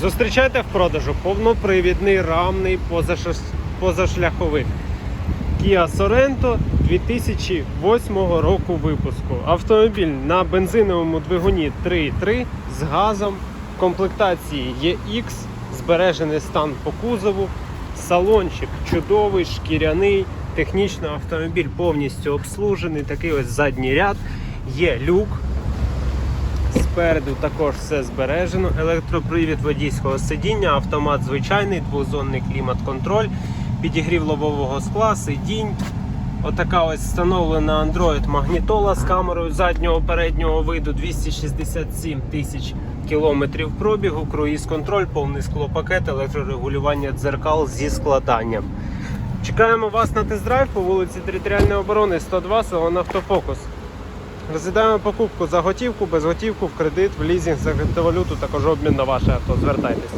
Зустрічайте в продажу повнопривідний рамний позашляховик Kia Sorento 2008 року випуску. Автомобіль на бензиновому двигуні 3.3 з газом в комплектації EX, збережений стан по кузову, салончик чудовий, шкіряний, технічно автомобіль повністю обслужений, такий ось задній ряд, є люк. Спереду також все збережено. Електропривід водійського сидіння, автомат звичайний, двозонний клімат-контроль, підігрів лобового скла, сидінь. Отака ось встановлена Android магнітола з камерою заднього переднього виду 267 тисяч кілометрів пробігу, круїз-контроль, повний склопакет, електрорегулювання дзеркал зі складанням. Чекаємо вас на тест-драйв по вулиці Територіальної оборони 102, салон Автофокус. Розглядаємо покупку за готівку, без готівку, в кредит, в лізинг, за криптовалюту, також обмін на ваше авто. Звертайтесь.